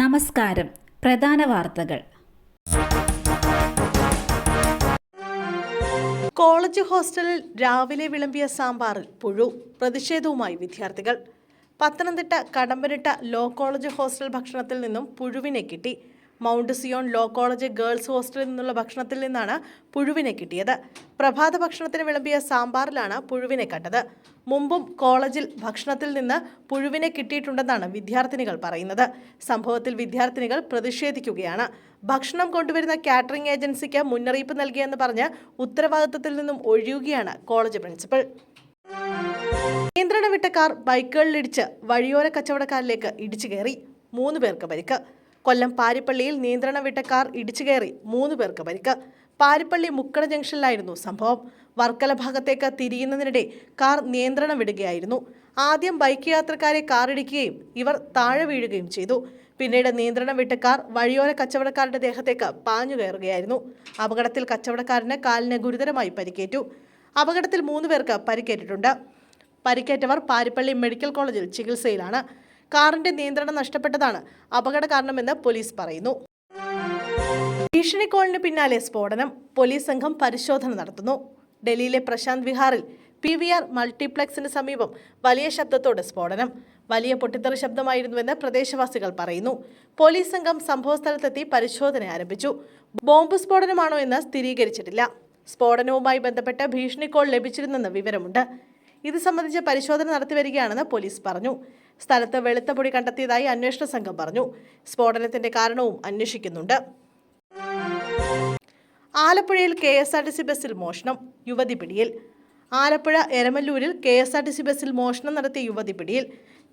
നമസ്കാരം. പ്രധാന വാർത്തകൾ. കോളേജ് ഹോസ്റ്റലിൽ രാവിലെ വിളമ്പിയ സാമ്പാറിൽ പുഴു. പ്രതിഷേധവുമായി വിദ്യാർത്ഥികൾ. Pathanamthitta Kadammanitta law college hostel ഭക്ഷണത്തിൽ നിന്നും പുഴുവിനെ കിട്ടി. Mount Zion law college girls ഹോസ്റ്റലിൽ നിന്നുള്ള ഭക്ഷണത്തിൽ നിന്നാണ് പുഴുവിനെ കിട്ടിയത്. പ്രഭാത ഭക്ഷണത്തിന് വിളമ്പിയ സാമ്പാറിലാണ് പുഴുവിനെ കണ്ടത്. മുമ്പും കോളേജിൽ ഭക്ഷണത്തിൽ നിന്ന് പുഴുവിനെ കിട്ടിയിട്ടുണ്ടെന്നാണ് വിദ്യാർത്ഥിനികൾ പറയുന്നത്. സംഭവത്തിൽ വിദ്യാർത്ഥിനികൾ പ്രതിഷേധിക്കുകയാണ്. ഭക്ഷണം കൊണ്ടുവരുന്ന കാറ്ററിംഗ് ഏജൻസിക്ക് മുന്നറിയിപ്പ് നൽകിയെന്ന് പറഞ്ഞ് ഉത്തരവാദിത്തത്തിൽ നിന്നും ഒഴിയുകയാണ് കോളേജ് പ്രിൻസിപ്പൽ. നിയന്ത്രണം വിട്ട കാർ ബൈക്കുകളിലിടിച്ച് വഴിയോര കച്ചവടക്കാരിലേക്ക് ഇടിച്ചു കയറി. മൂന്ന് പേർക്ക് പരിക്ക്. കൊല്ലം പാരിപ്പള്ളിയിൽ നിയന്ത്രണം വിട്ട കാർ ഇടിച്ചു കയറി മൂന്ന് പേർക്ക് പരിക്ക്. പാരിപ്പള്ളി മുക്കട ജംഗ്ഷനിലായിരുന്നു സംഭവം. വർക്കല ഭാഗത്തേക്ക് തിരിയുന്നതിനിടെ കാർ നിയന്ത്രണം വിടുകയായിരുന്നു. ആദ്യം ബൈക്ക് യാത്രക്കാരെ കാറിടിക്കുകയും ഇവർ താഴെ വീഴുകയും ചെയ്തു. പിന്നീട് നിയന്ത്രണം വിട്ട കാർ വഴിയോര കച്ചവടക്കാരുടെ ദേഹത്തേക്ക് പാഞ്ഞു കയറുകയായിരുന്നു. അപകടത്തിൽ കച്ചവടക്കാരന് കാലിന് ഗുരുതരമായി പരിക്കേറ്റു. അപകടത്തിൽ മൂന്ന് പേർക്ക് പരിക്കേറ്റിട്ടുണ്ട്. പരിക്കേറ്റവർ പാരിപ്പള്ളി മെഡിക്കൽ കോളേജിൽ ചികിത്സയിലാണ്. കാറിന്റെ നിയന്ത്രണം നഷ്ടപ്പെട്ടതാണ് അപകട കാരണമെന്ന് പോലീസ് പറയുന്നു. ഭീഷണിക്കോളിന് പിന്നാലെ സ്ഫോടനം പോലീസ് സംഘം പരിശോധന നടത്തുന്നു. ഡൽഹിയിലെ പ്രശാന്ത് വിഹാറിൽ പി വി ആർ മൾട്ടിപ്ലക്സിന് സമീപം വലിയ ശബ്ദത്തോടെ സ്ഫോടനം. വലിയ പൊട്ടിത്തെറി ശബ്ദമായിരുന്നുവെന്ന് പ്രദേശവാസികൾ പറയുന്നു. പോലീസ് സംഘം സംഭവസ്ഥലത്തെത്തി പരിശോധന ആരംഭിച്ചു. ബോംബ് സ്ഫോടനമാണോ എന്ന് സ്ഥിരീകരിച്ചിട്ടില്ല. സ്ഫോടനവുമായി ബന്ധപ്പെട്ട് ഭീഷണിക്കോൾ കോൾ ലഭിച്ചിരുന്നെന്ന് വിവരമുണ്ട്. ഇത് സംബന്ധിച്ച് പരിശോധന നടത്തിവരികയാണെന്ന് പോലീസ് പറഞ്ഞു. സ്ഥലത്ത് വെളുത്ത പൊടി കണ്ടെത്തിയതായി അന്വേഷണ സംഘം പറഞ്ഞു. സ്ഫോടനത്തിന്റെ കാരണവും അന്വേഷിക്കുന്നുണ്ട്. ആലപ്പുഴയിൽ K S R T C ബസ്സിൽ മോഷണം യുവതി പിടിയിൽ. Alappuzha എരമല്ലൂരിൽ K S R T C ബസ്സിൽ മോഷണം നടത്തിയ യുവതി പിടിയിൽ.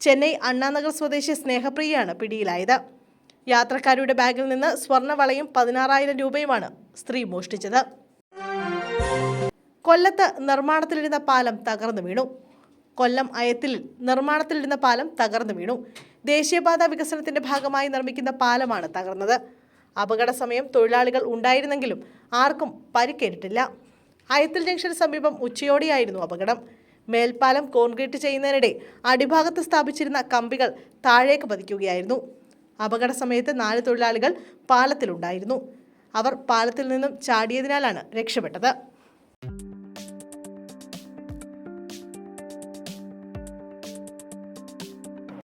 ചെന്നൈ അണ്ണാനഗർ സ്വദേശി സ്നേഹപ്രിയയാണ് പിടിയിലായത്. യാത്രക്കാരുടെ ബാഗിൽ നിന്ന് സ്വർണവളയും പതിനാറായിരം രൂപയുമാണ് സ്ത്രീ മോഷ്ടിച്ചത്. കൊല്ലത്ത് നിർമ്മാണത്തിലിരുന്ന പാലം തകർന്നു വീണു. കൊല്ലം അയത്തിൽ നിർമ്മാണത്തിലിരുന്ന പാലം തകർന്നു വീണു. ദേശീയപാത വികസനത്തിന്റെ ഭാഗമായി നിർമ്മിക്കുന്ന പാലമാണ് തകർന്നത്. അപകട സമയം തൊഴിലാളികൾ ഉണ്ടായിരുന്നെങ്കിലും ആർക്കും പരിക്കേറ്റിട്ടില്ല. അയത്തിൽ ജംഗ്ഷന് സമീപം ഉച്ചയോടെയായിരുന്നു അപകടം. മേൽപ്പാലം കോൺക്രീറ്റ് ചെയ്യുന്നതിനിടെ അടിഭാഗത്ത് സ്ഥാപിച്ചിരുന്ന കമ്പികൾ താഴേക്ക് പതിക്കുകയായിരുന്നു. അപകട സമയത്ത് നാല് തൊഴിലാളികൾ പാലത്തിലുണ്ടായിരുന്നു. അവർ പാലത്തിൽ നിന്നും ചാടിയതിനാലാണ് രക്ഷപ്പെട്ടത്.